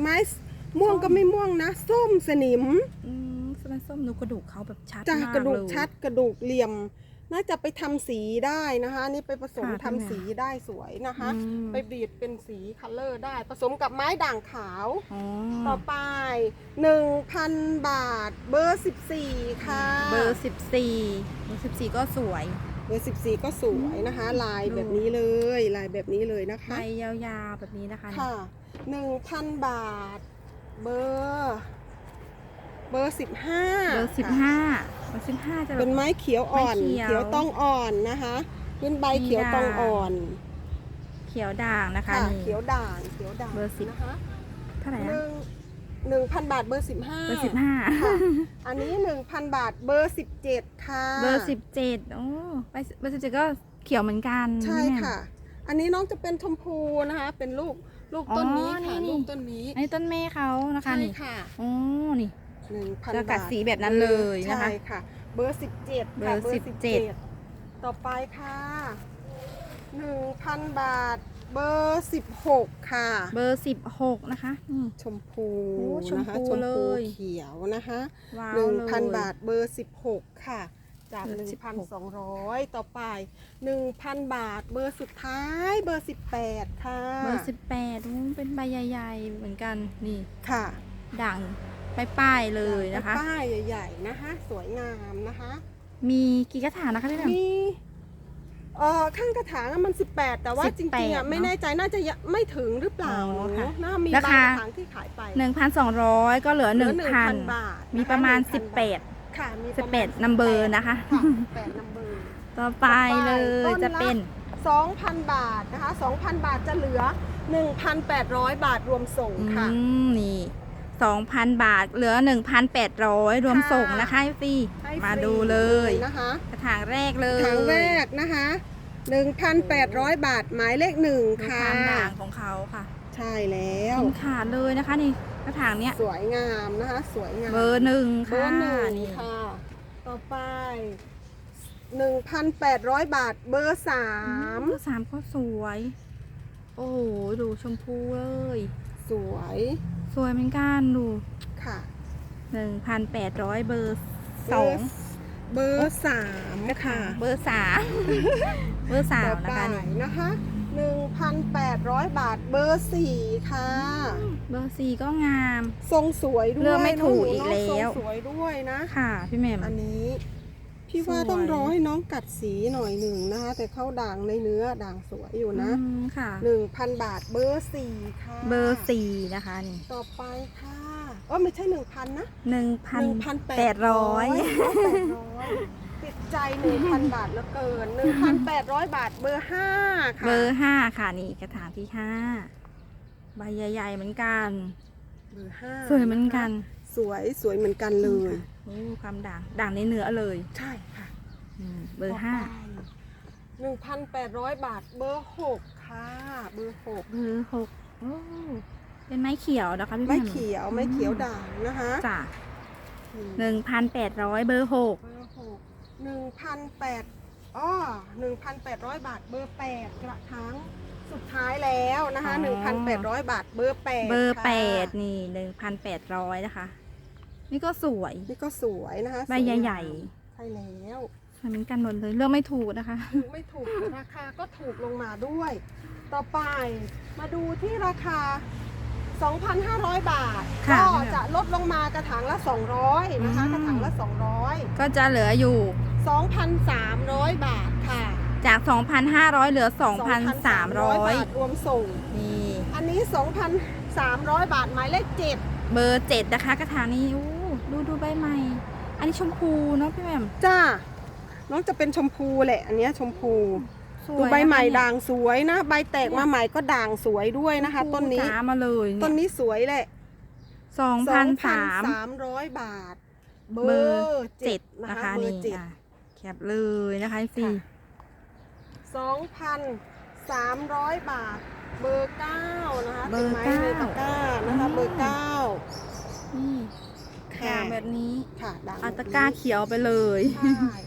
Speaker 2: ไม้ม่วงก็ไม่ม่วงนะ ส้มสนิม
Speaker 1: อืมส้มส้มดูกระดูกเขาแบบชัด
Speaker 2: จาก
Speaker 1: มาก
Speaker 2: กระดูก
Speaker 1: เลย
Speaker 2: ชัดกระดูกเหลี่ยม น่าจะไปทำสีได้นะคะ นี่ไปผสม
Speaker 1: ค่ะ
Speaker 2: ทำ
Speaker 1: พี่แหม่ม
Speaker 2: สีได้สวยนะคะ
Speaker 1: อืม
Speaker 2: ไปบีดเป็นสีคัลเลอร์ได้ผสมกับไม้ด่างขาว
Speaker 1: อ๋อ
Speaker 2: ต่อไป 1,000 บาท เบอร์ 14 ค่ะ
Speaker 1: เบอร์สิบสี่เบอร์สิบสี่ก็สวย
Speaker 2: เบอร์ 14 ก็สวยนะคะ ลาย
Speaker 1: ดู
Speaker 2: แบบนี้เลย ลายแบบนี้เลยนะ
Speaker 1: ใบ
Speaker 2: คะ
Speaker 1: ยาวๆแบบนี้นะคะ
Speaker 2: ค่ะ 1,000 บาท เบอร์เบอร์ 15
Speaker 1: เบอร์สิบ
Speaker 2: ค่ะ
Speaker 1: ห้าเบอร์สิบห้าจะแบ
Speaker 2: เป็
Speaker 1: บ
Speaker 2: นไม้เขียวอ่อน
Speaker 1: ไม้เขียว
Speaker 2: เขียวต้องอ่อนนะคะเป็นใบเขียวต้องอ่อน
Speaker 1: เขียวด่างนะคะ
Speaker 2: ค่ะ
Speaker 1: นี่
Speaker 2: เขียวด่างเขียวด่าง
Speaker 1: เบอร์สิบ
Speaker 2: นะคะ
Speaker 1: เท่าไหร่
Speaker 2: ห
Speaker 1: นะ
Speaker 2: นึ่งหนึ่งพันบาทเบอร์15
Speaker 1: เบอร์สิบห้า
Speaker 2: ค่ะอันนี้1,000บาทเบอร์17ค่ะ
Speaker 1: เบอร์สิบเจ็ดโอ้ใบเบอร์สิบเจ็ดก็เขียวเหมือนกัน
Speaker 2: ใช่
Speaker 1: แม่
Speaker 2: ค่ะ อันนี้น้องจะเป็นชมพูนะคะ เป็นลูกลูกต้นนี้
Speaker 1: อ๋อ
Speaker 2: ค่ะ
Speaker 1: นี่
Speaker 2: ลูกต้นนี้
Speaker 1: อันนี้ต้นเมฆเขานะคะ
Speaker 2: ใช่
Speaker 1: นี่
Speaker 2: ค่ะ
Speaker 1: โอ้นี่
Speaker 2: หนึ่งพัน
Speaker 1: จะกั
Speaker 2: บา
Speaker 1: ด
Speaker 2: ท
Speaker 1: สีแบบนั้นเลยนะคะ
Speaker 2: ใช่ค่ะ เบอร์สิบเจ็ด
Speaker 1: เบอร์
Speaker 2: ค่ะ
Speaker 1: 17
Speaker 2: ต่อไปค่ะหนึ่งพันบาทเเบอร์สิบหกค่ะ
Speaker 1: เบอร์สิบหกนะคะนี่
Speaker 2: ชมพู
Speaker 1: โอ้ชม
Speaker 2: นะคะ
Speaker 1: พู
Speaker 2: ชม
Speaker 1: เล
Speaker 2: พู
Speaker 1: ย
Speaker 2: เขียวนะคะ
Speaker 1: ว้าว
Speaker 2: หนึ่ง
Speaker 1: เลย
Speaker 2: พันบาทเบอร์สิบหกค่ะ จาก
Speaker 1: เบ
Speaker 2: ห
Speaker 1: อ
Speaker 2: นึ่
Speaker 1: ร์
Speaker 2: งพันส
Speaker 1: 16
Speaker 2: องร้อยต่อไปหนึ่งพันบาทเบอร์สุดท้ายเบอร์สิบแปดค่ะ
Speaker 1: เบอร์สิบแปดเป็นใบใหญ่ๆเหมือนกันนี่
Speaker 2: ค่ะ
Speaker 1: ด่าง ป้ายๆเลยนะคะ
Speaker 2: ป้ายใหญ่ ๆ นะคะ สวยงามนะคะ
Speaker 1: มีกี่กระถางนะคะพี่แหม่ม
Speaker 2: มีเอ่อข้างกระถางอะมัน 18 แต่ว่าจริงๆ
Speaker 1: 18
Speaker 2: อะไม่
Speaker 1: เนอะ
Speaker 2: แน่ใจน่าจะยังไม่ถึงหรือเปล่า
Speaker 1: อ๋อค่ะ
Speaker 2: น่ามี
Speaker 1: รา
Speaker 2: บาง
Speaker 1: คา
Speaker 2: กระถางที่ขายไป
Speaker 1: หนึ่งพันสองร้อยก็เหลือหนึ่งพัน
Speaker 2: บาท
Speaker 1: มีประมาณ
Speaker 2: นค
Speaker 1: สิบแปด
Speaker 2: ค่ะมี
Speaker 1: สิบแปด number นะคะ
Speaker 2: ค่ะแปดนัมเบอร์
Speaker 1: ต่อไปเลยจะเป็น
Speaker 2: 2,000 บาทนะคะ 2,000 บาทจะเหลือ 1,800 บาทรวมส่ง
Speaker 1: อื
Speaker 2: ค่ะ
Speaker 1: มนี่ สองพันบาท เหลือหนึ่งพันแปดร้อยรวม
Speaker 2: ค่ะ
Speaker 1: ส่งนะคะฟรี
Speaker 2: ให้
Speaker 1: มา
Speaker 2: ฟรี
Speaker 1: ดูเลย
Speaker 2: นะคะ
Speaker 1: กระถางแรกเลย
Speaker 2: ครั้งแรกนะคะ 1,800 บาทหมายเลขหนึ่ง
Speaker 1: ดู
Speaker 2: ค่ะ
Speaker 1: ความด่างของเขาค่ะ
Speaker 2: ใช่แล้ว
Speaker 1: กินขาดเลยนะคะนี่กระถางเนี้ย
Speaker 2: สวยงามนะคะ สวยงาม
Speaker 1: เบอร์หนึ่ง
Speaker 2: เบอ
Speaker 1: ค่ะ
Speaker 2: ร์หนึ่ง
Speaker 1: นี่
Speaker 2: ค่ะ ต่อไป1,800บาทเบอร์สา
Speaker 1: อื
Speaker 2: ม
Speaker 1: เบอร์สามก็สวย โอ้โห ดูชมพูเลย
Speaker 2: สวย
Speaker 1: สวยเหมือนกันดู
Speaker 2: ค่ะ
Speaker 1: หนึ่งพันแปดร้อยเบอร์
Speaker 2: เบ
Speaker 1: ส
Speaker 2: อ
Speaker 1: อง
Speaker 2: ร์เบอร์สามค่ะ
Speaker 1: เบอร์สามเบอร์สา
Speaker 2: ต่
Speaker 1: ม
Speaker 2: อ
Speaker 1: นะ
Speaker 2: ไป
Speaker 1: คะนี่
Speaker 2: นะคะ1,800บาทเบอร์สี่ค่ะ
Speaker 1: เบอร์สี่ก็งาม
Speaker 2: ทรงสวยด้วย
Speaker 1: เลือกไม่ถูก
Speaker 2: น้งหนู
Speaker 1: อีกแล้ว
Speaker 2: ทรงสวยด้วยนะ
Speaker 1: ค่ะ พี่แหม่ม
Speaker 2: อันนี้ พี่ว่า
Speaker 1: สวย
Speaker 2: ต้องรอให้น้องกัดสีหน่อยหนึ่งนะคะ แต่เข้าด่างในเนื้อด่างสวยอยู่นะ
Speaker 1: อืมค่ะ
Speaker 2: 1,000บาทเบอร์สี่ค่ะ
Speaker 1: เบอร์สี่นะคะนี่
Speaker 2: ต่อไปค่ะเออไม่ใช่1,000นะ
Speaker 1: หนึ่งพัน
Speaker 2: 1,800
Speaker 1: แปดร้อย
Speaker 2: 800ติดใจ1,000บาทแล้วเกิน1,800บาทเบอร์ห้าค่ะ
Speaker 1: เบอร์ห้าค่ะนี่กระถางที่ห้าใบใหญ่ ๆ เหมือนกัน
Speaker 2: เบอร์ห้า
Speaker 1: สวยเหมือนกัน
Speaker 2: สวยสวยเหมือนกันเลย
Speaker 1: โอ้ความด่างด่างในเนื้อเลย
Speaker 2: ใช่ค่ะ
Speaker 1: อืมเบอร์ห้า
Speaker 2: หนึ่งพันแปดร้อยบาทเบอร์หกค่ะ เบอร์หก
Speaker 1: เบอร์หกโอ้เป็นไม้เขียวนะคะพี่
Speaker 2: ไม่
Speaker 1: แหม่ม
Speaker 2: เขียวไม่เขียวด่างนะคะ
Speaker 1: จ้ะหนึ่งพันแปดร้อยเบอร์หก
Speaker 2: เบอร์หกหนึ่งพันแปดอ้อหนึ่งพันแปดร้อยบาทเบอร์แปดกระถางสุดท้ายแล้วนะคะหนึ่งพันแปดร้อยบาทเบอร์แปด
Speaker 1: เบอร์
Speaker 2: ค่ะ
Speaker 1: แปดนี่หนึ่งพันแปดร้อยนะคะ นี่ก็สวย
Speaker 2: นี่ก็สวยนะคะ
Speaker 1: ใบ
Speaker 2: สวยงาม
Speaker 1: ใหญ่
Speaker 2: ใช่แล้ว
Speaker 1: สวยเหมือนกันหมดเลยเลือกไม่ถูกนะคะ
Speaker 2: ถูกไม่ถูกราคาก็ถูกลงมาด้วย ต่อไปมาดูที่ราคา 2,500 บาท
Speaker 1: ค่ะ
Speaker 2: ก็จะลดลงมากระถางละ 200นะคะ
Speaker 1: อืม
Speaker 2: กระถางละ 200
Speaker 1: ก็จะเหลืออยู่
Speaker 2: 2,300 บาทค่ะ
Speaker 1: จาก 2,500 เหลือ
Speaker 2: บา
Speaker 1: 2,300
Speaker 2: ทรวมส่ง
Speaker 1: นี่
Speaker 2: อันนี้ 2,300 บาทหมายเลข7
Speaker 1: เบอร์เจ็ดนะคะกระถางนี้อู้ดูดูใบใหม่ อันนี้ชมพูเนาะพี่แหม่ม
Speaker 2: จ้า น้องจะเป็นชมพูแหละ อันเนี้ยชมพู
Speaker 1: สวย
Speaker 2: ดูใบใหม่
Speaker 1: นะคะเนี่ย
Speaker 2: ด่างสวยนะ ใบแตกมาใหม่ก็ด่างสวยด้วยนะคะ
Speaker 1: ชมพู
Speaker 2: ต้นนี้
Speaker 1: จ๋ามาเลย
Speaker 2: ต้นนี้สวยแหละ
Speaker 1: สองพันสาม
Speaker 2: 2,300บาท เบ
Speaker 1: เบ
Speaker 2: อ
Speaker 1: อร์
Speaker 2: ร์
Speaker 1: เจ็ด
Speaker 2: 7นะ
Speaker 1: นะคะคะ
Speaker 2: เบอ
Speaker 1: นี่
Speaker 2: ร์เจ็ด
Speaker 1: อะแคปเลยนะคะสี่
Speaker 2: 2,300 บาท เบอร์ 9 นะคะ
Speaker 1: เบอร์
Speaker 2: ต็นไม้ในตะกร้านะคะ
Speaker 1: อืม
Speaker 2: เบอร์ 9
Speaker 1: นี่
Speaker 2: ค่ะ
Speaker 1: ด่างแบบนี้
Speaker 2: ค่ะดัง
Speaker 1: เอาตะกร้าเขียวไปเลย
Speaker 2: ใช่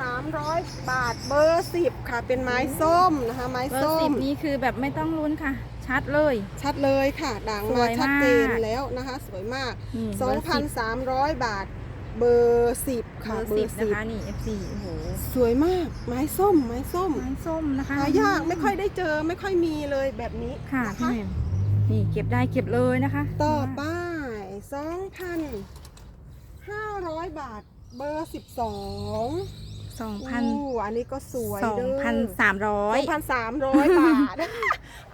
Speaker 2: 2,300บาทเบอร์10ค่ะ เป็นไม้ส้มนะคะ ไม้
Speaker 1: เบอร์
Speaker 2: ส้
Speaker 1: สิ
Speaker 2: ม
Speaker 1: บนี่คือแบบไม่ต้องลุ้นค่ะ ชัดเลย
Speaker 2: ชัดเลยค่ะ ด่าง
Speaker 1: ส
Speaker 2: มา
Speaker 1: วยมาก
Speaker 2: ชัดเจนแล้วนะคะ สวยมาก
Speaker 1: นี่เบอร์สิบ
Speaker 2: 2,300 บาท เบอร์10
Speaker 1: เบ
Speaker 2: ค่ะ
Speaker 1: อร์
Speaker 2: เบอ
Speaker 1: สิบ
Speaker 2: ร์
Speaker 1: นะคะ
Speaker 2: 10
Speaker 1: นี่ F4 โอ้โห
Speaker 2: สวยมาก ไม้ส้ม ไม้ส้ม
Speaker 1: ไม้ส้มนะคะ
Speaker 2: หายาก ไม่ค่อยได้เจอ ไม่ค่อยมีเลยแบบนี้
Speaker 1: ค่ะ
Speaker 2: นะ
Speaker 1: พี่
Speaker 2: คะ
Speaker 1: แหม่มนี่เก็บได้เก็บเลยนะคะ
Speaker 2: ต่อไป 2,500 บาทเบอร์ 12
Speaker 1: สองพัน
Speaker 2: อู้อันนี้ก็สวย
Speaker 1: สอง
Speaker 2: เด้อ
Speaker 1: พันสามร้อย
Speaker 2: 2,300 บาท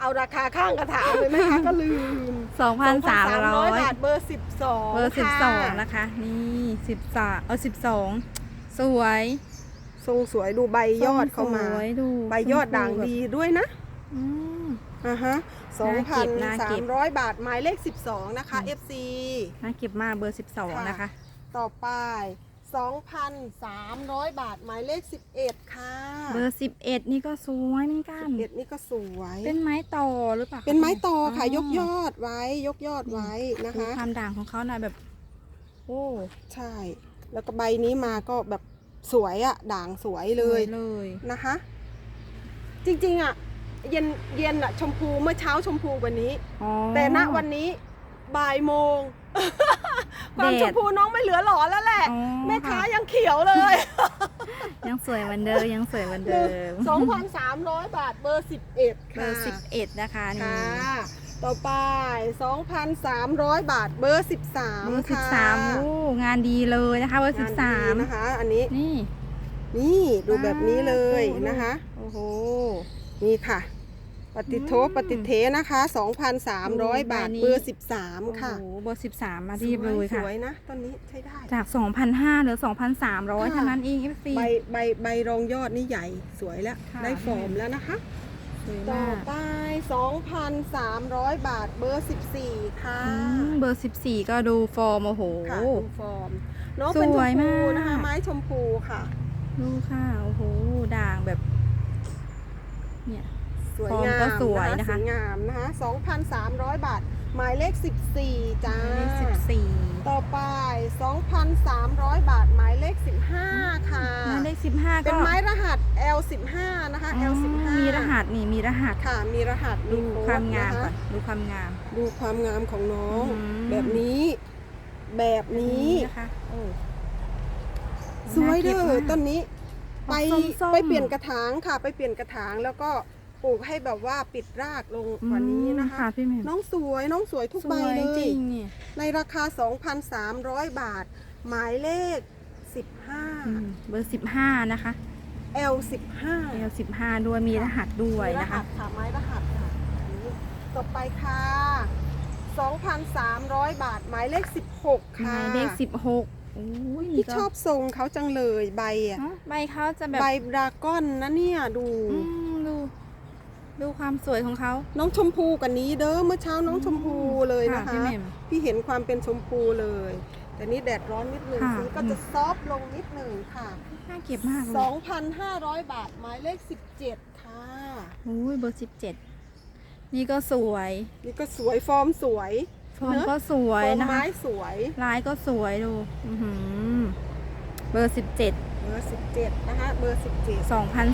Speaker 2: เอาราคาข้างกระถางเลยไหมคะก็ลืม
Speaker 1: สองพันสามร้อย
Speaker 2: 2,300บาทเบอร์ 12
Speaker 1: เบอร์สิบสอง
Speaker 2: ค่ะ
Speaker 1: นะคะ นี่สิบสามเออสิบสองสวย
Speaker 2: ทรงสวยดูใบยอดเข้ามา
Speaker 1: สวยดู
Speaker 2: ใบยอดด่างดีด้วยนะ
Speaker 1: อืม
Speaker 2: อ่าฮะ
Speaker 1: น่าเก็บน่าเก็บ
Speaker 2: 2,300บาทหมายเลข12นะคะ
Speaker 1: อืม
Speaker 2: FC
Speaker 1: น่าเก็บมากเบอร์สิบสอง
Speaker 2: ค่ะ
Speaker 1: นะคะ
Speaker 2: ต่อไป2,300บาทหมายเลข11ค่ะ
Speaker 1: เบอร์สิบเอ็ดนี่ก็สวยเหมือนกัน
Speaker 2: 11นี่ก็สวย
Speaker 1: เป็นไม้ต่อหรือเปล่าคะ
Speaker 2: เป็นไม้ต่อค่ะ
Speaker 1: อ๋อย
Speaker 2: กยอดไว้ยกยอดไว้นะ
Speaker 1: ดู
Speaker 2: คะ
Speaker 1: ความด่างของเขาหน่อยแบบ โอ้
Speaker 2: ใช่ แล้วก็ใบนี้มาก็แบบสวยอะด่างสวยเลย
Speaker 1: สวเลย
Speaker 2: นะคะ จริงๆอะ เย็นเย็นอะชมพูเมื่อเช้าชมพูกว่านี้
Speaker 1: อ๋อ
Speaker 2: แต่ณวันนี้บ่ายโมง ความ
Speaker 1: แดด
Speaker 2: ชมพูน้องไม่เหลือหลอแล้วแหละ
Speaker 1: อ๋อ
Speaker 2: แม่ค้า
Speaker 1: ค่ะ
Speaker 2: ยังเขียวเลย
Speaker 1: ยังสวยเหมือนเดิมยังสวยเหมือนเดิม
Speaker 2: สองพันสามร้อยบาทเบอร์สิบเอ็ด
Speaker 1: เบอร์สิบเอ็ดนะคะนี่
Speaker 2: ค่ะต่อไปสองพันสามร้อยบาทเบอร์สิบสาม
Speaker 1: เบอร์สิบสามโอ้งานดีเลยนะคะเบอร์สิบสาม
Speaker 2: นะคะ อันนี้
Speaker 1: นี่
Speaker 2: นี่ดูแบบนี้เลย
Speaker 1: ดู
Speaker 2: นะคะ
Speaker 1: โอ้โห
Speaker 2: นี่ค่ะ ปฏิโท
Speaker 1: อืม
Speaker 2: ปฏิเทนะคะ 2,300 บาท
Speaker 1: ใบนี้
Speaker 2: เบอร์
Speaker 1: โอ้
Speaker 2: 13 ค่ะ
Speaker 1: โหเบอร์สิบสามมารีบเลย
Speaker 2: ส
Speaker 1: ค่ะ
Speaker 2: วยนะตอนนี้ใช้ได้
Speaker 1: จาก 2,500เหลือ 2,300
Speaker 2: ค่ะ
Speaker 1: เท่านั้นเอง FC
Speaker 2: ใบใบใบรองยอดนี่ใหญ่สวยแล้ว
Speaker 1: ค่ะ
Speaker 2: ได้ฟอร์มแล้วนะคะ
Speaker 1: สวย
Speaker 2: ต่อ
Speaker 1: มาก
Speaker 2: ไป 2,300 บาทเบอร์ 14 ค่ะ
Speaker 1: อืมเบอร์ 14 ก็ดูฟอร์ม โอ้โห
Speaker 2: ค่ะดูฟอร์มน้องเป็นช
Speaker 1: ส
Speaker 2: ม
Speaker 1: วย
Speaker 2: พู
Speaker 1: มาก
Speaker 2: นะคะไม้ชมพูค่ะ
Speaker 1: ดูค่ะ โอ้โห ด่างแบบ เนี่ย
Speaker 2: สวย
Speaker 1: ฟอร์ม
Speaker 2: งาม
Speaker 1: ก็สวยนะคะ
Speaker 2: สวยงามนะคะ2,300 บาท หมายเลข 14 จ้า
Speaker 1: เลข14
Speaker 2: ต่อไป 2,300 บาท หมายเลข 15 ค่ะ
Speaker 1: หมายเลข15
Speaker 2: เป็
Speaker 1: ก็
Speaker 2: นไม้รหัส L15 นะคะ
Speaker 1: อ๋อ
Speaker 2: L15
Speaker 1: มีรหัสนี่มีรหัส
Speaker 2: ค่ะ มีรหัส
Speaker 1: ดู
Speaker 2: โด
Speaker 1: ความงาม
Speaker 2: นะ
Speaker 1: ก่อ
Speaker 2: คะ
Speaker 1: นดูความงาม
Speaker 2: ดูความงามของน้อง
Speaker 1: อืม
Speaker 2: แบบนี้ แบบนี้
Speaker 1: นะคะโอ้
Speaker 2: สวยเด้
Speaker 1: น่า
Speaker 2: อ
Speaker 1: เก็บมาก
Speaker 2: ต้นนี้ ไป
Speaker 1: ออกส้มๆ
Speaker 2: ไปเปลี่ยนกระถางค่ะ ไปเปลี่ยนกระถางแล้วก็ป ลูกให้แบบว่าปิดรากลงกว่านี้นะ
Speaker 1: อืม
Speaker 2: คะ
Speaker 1: ค่ะพี่แหม่ม
Speaker 2: น้องสวยน้องสวยทุก
Speaker 1: ส
Speaker 2: ใบ
Speaker 1: วย
Speaker 2: เล
Speaker 1: จ
Speaker 2: ย
Speaker 1: ริงเนี่ย
Speaker 2: ในราคา 2,300 บาท หมายเลข
Speaker 1: อืม
Speaker 2: 15
Speaker 1: เบอร์15นะคะ
Speaker 2: L15
Speaker 1: เอล15ด้วยมีรหัสด้วย
Speaker 2: มีร
Speaker 1: นะคะ
Speaker 2: หัสค่ะไม้รหัสค่ะอันนี้ต่อไปค่ะ 2,300 บาท หมายเลข 16
Speaker 1: ห
Speaker 2: ค่ะ
Speaker 1: มายเลข16โอ้ยนี่
Speaker 2: ที่
Speaker 1: ก็
Speaker 2: ชอบทรงเขาจังเลยใบอะ
Speaker 1: เนอะใบเขาจะแบบ
Speaker 2: ใบดราก้อนนะเนี่ยดู
Speaker 1: อืม ดูดูความสวยของเขา
Speaker 2: น้องชมพูกันนี้เด้อเมื่อเช้าน้องชมพูเลยนะคะ
Speaker 1: พี่แหม่ม
Speaker 2: พี่เห็นความเป็นชมพูเลย แต่นี่แดดร้อนนิดหนึ่ง
Speaker 1: ค่ะ
Speaker 2: สีก็จะซอฟต์ลงนิดหนึ่งค่ะ
Speaker 1: น่าเก็บมากเลย
Speaker 2: 2,500 บาทหมายเลข 17 ค่ะ
Speaker 1: โอ้ยเบอร์17นี่ก็สวย
Speaker 2: นี่ก็สวยฟอร์มสวย
Speaker 1: ฟอร์ม
Speaker 2: เนอะ
Speaker 1: ก็สวย
Speaker 2: ฟอร์ม
Speaker 1: นะคะ
Speaker 2: ไม้สวย
Speaker 1: ลายก็สวยดูอื้อหือเบอร์17
Speaker 2: เบอร์17 นะคะเบอร์17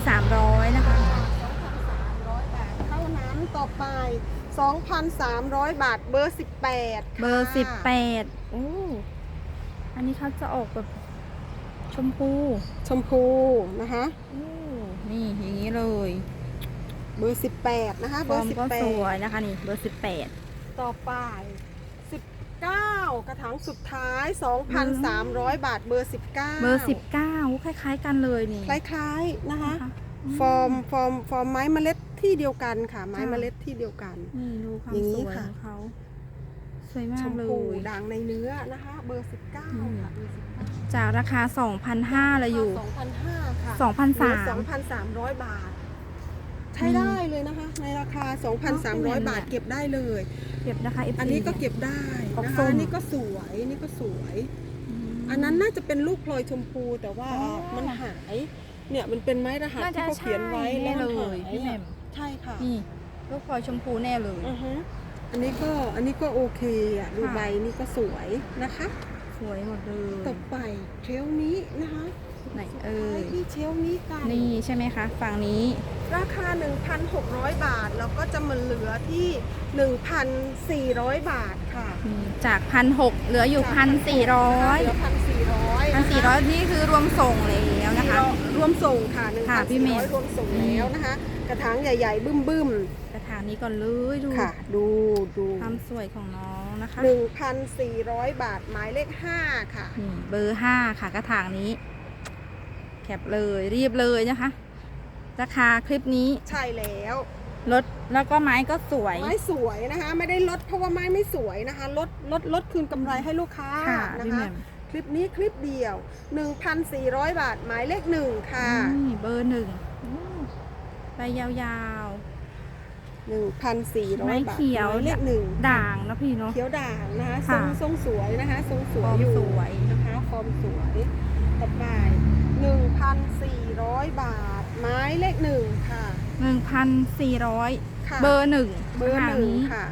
Speaker 1: 2,300นะคะ
Speaker 2: 2,300 บาท เท่านั้น ต่อไป 2,300 บาทเบอร์ 18
Speaker 1: เบอร์
Speaker 2: ค่ะ
Speaker 1: 18โอ้อันนี้เขาจะออกแบบชมพู
Speaker 2: ชมพูนะคะ
Speaker 1: โอ้นี่อย่างนี้เลย
Speaker 2: เบอร์ 18 นะคะ
Speaker 1: ฟ
Speaker 2: เบ
Speaker 1: อ
Speaker 2: อ
Speaker 1: ร์
Speaker 2: ร์
Speaker 1: มก็สวย
Speaker 2: 18
Speaker 1: นะคะนี่เบอร์18
Speaker 2: ต่อไป 19 กระถางสุดท้าย 2,300 บาทเบอร์ 19
Speaker 1: เบอร์19โอ้คล้ายๆกันเลยนี่
Speaker 2: คล้ายๆนะคะ
Speaker 1: นะคะ
Speaker 2: ฟอร์มฟอร์มฟอร์มไม้เมล็ด ที่เดียวกันค่ะ ไม้
Speaker 1: ค่ะ
Speaker 2: เมล็ดที่เดียวกัน
Speaker 1: นี่ดูความ
Speaker 2: อย่างนี้
Speaker 1: สวย
Speaker 2: ค่ะ
Speaker 1: ของเขาสวยมา
Speaker 2: ช
Speaker 1: ก
Speaker 2: ม
Speaker 1: เล
Speaker 2: พู
Speaker 1: ย
Speaker 2: ด่างในเนื้อนะคะ เบอร์19
Speaker 1: อืม
Speaker 2: ค่ะเบอร์19
Speaker 1: จากราคา 2,500เลยอยู่
Speaker 2: 2,500ค่ะ
Speaker 1: 2,300
Speaker 2: 2,300บาท ใช้ได้เลยนะคะ ในราคา 2,300 บาทเก็บได้เลย
Speaker 1: เก็บนะคะ FC
Speaker 2: อันนี้ก็เก็บได้
Speaker 1: ออก
Speaker 2: นะ
Speaker 1: ส้
Speaker 2: คะ
Speaker 1: ม
Speaker 2: อันนี้ก็สวยนี่ก็สวย
Speaker 1: ม
Speaker 2: อันนั้นน่าจะเป็นลูกพลอยชมพูแต่ว่า
Speaker 1: อ๋อ
Speaker 2: มันหาย เนี่ยมันเป็นไม้รหัส
Speaker 1: น่า
Speaker 2: ที่
Speaker 1: จะ
Speaker 2: เขาเขียนไว้
Speaker 1: ใช่
Speaker 2: แล้วมัน
Speaker 1: แน่เล
Speaker 2: หายย
Speaker 1: พี่แหม่ม
Speaker 2: ใช่ค่ะ
Speaker 1: นี่ลูกพลอยชมพูแน่เลย
Speaker 2: อือฮึอันนี้ก็อันนี้ก็โอเคอะดู
Speaker 1: ค่ะ
Speaker 2: ใบนี่ก็สวยนะคะ
Speaker 1: สวยหมดเลย
Speaker 2: ต่อไปเชลฟ์นี้นะคะ
Speaker 1: ไหนเอ่
Speaker 2: ไป
Speaker 1: ย
Speaker 2: ที่เชลฟ์นี้กัน
Speaker 1: นี่ใช่ไหมคะ ฝั่งนี้
Speaker 2: ราคา 1,600 บาท แล้วก็จะมาเหลือที่ 1,400 บาทค่ะ
Speaker 1: นี่จากพันหกเหลืออยู่พันสี่ร้อย
Speaker 2: เหลือ1,400
Speaker 1: พันสี่ร้อยนี่คือรวมส่งแล้วนะคะ
Speaker 2: รวมส่งค่ะ
Speaker 1: ค่ะพี่เมย์
Speaker 2: 1,400รวมส่งแล้วนะคะ กระถางใหญ่ๆ บึ้ม
Speaker 1: กระถางนี้ก่อนเลยดู
Speaker 2: ๆ ค่ะ ดูดู
Speaker 1: ความสวยของน้องนะคะ
Speaker 2: 1,400บาทหมายเลข5ค่ะ
Speaker 1: นี่เบอร์ห้าค่ะกระถางนี้ แคปเลยรีบเลยนะคะ ราคาคลิปนี้
Speaker 2: ใช่แล้ว
Speaker 1: ลดแล้วก็ไม้ก็สวย
Speaker 2: ไม้สวยนะคะ ไม่ได้ลดเพราะว่าไม้ไม่สวยนะคะ ลดลดลดคืนกำไรให้ลูกค้า
Speaker 1: ค่ะ
Speaker 2: นะ
Speaker 1: พี่แห
Speaker 2: คะ
Speaker 1: ม่ม
Speaker 2: คลิปนี้คลิปเดียว 1,400 บาทหมายเลข1ค่ะ
Speaker 1: นี่เบอร์หนึ่งอืม ใบยาว
Speaker 2: 1,400
Speaker 1: ไม้
Speaker 2: บาท
Speaker 1: เขียว
Speaker 2: หมายเลขหนึ่ง
Speaker 1: ๆด่างนะพี่เนาะ
Speaker 2: เขียวด่างนะคะทร
Speaker 1: ค่ะ
Speaker 2: งทรงสวยนะคะทรงสว
Speaker 1: ฟ
Speaker 2: ย
Speaker 1: อร์ม
Speaker 2: อยู่
Speaker 1: สวย
Speaker 2: นะคะฟอร์มสวยต่อไป1,400บาท ไม้เลขหนึ่งค่ะ
Speaker 1: หนึ่งพันสี่ร้อย
Speaker 2: ค่ะ
Speaker 1: เบอร์หนึ่ง
Speaker 2: เบอร์
Speaker 1: กะถา
Speaker 2: หนึ่ง
Speaker 1: นี้
Speaker 2: ค่ะ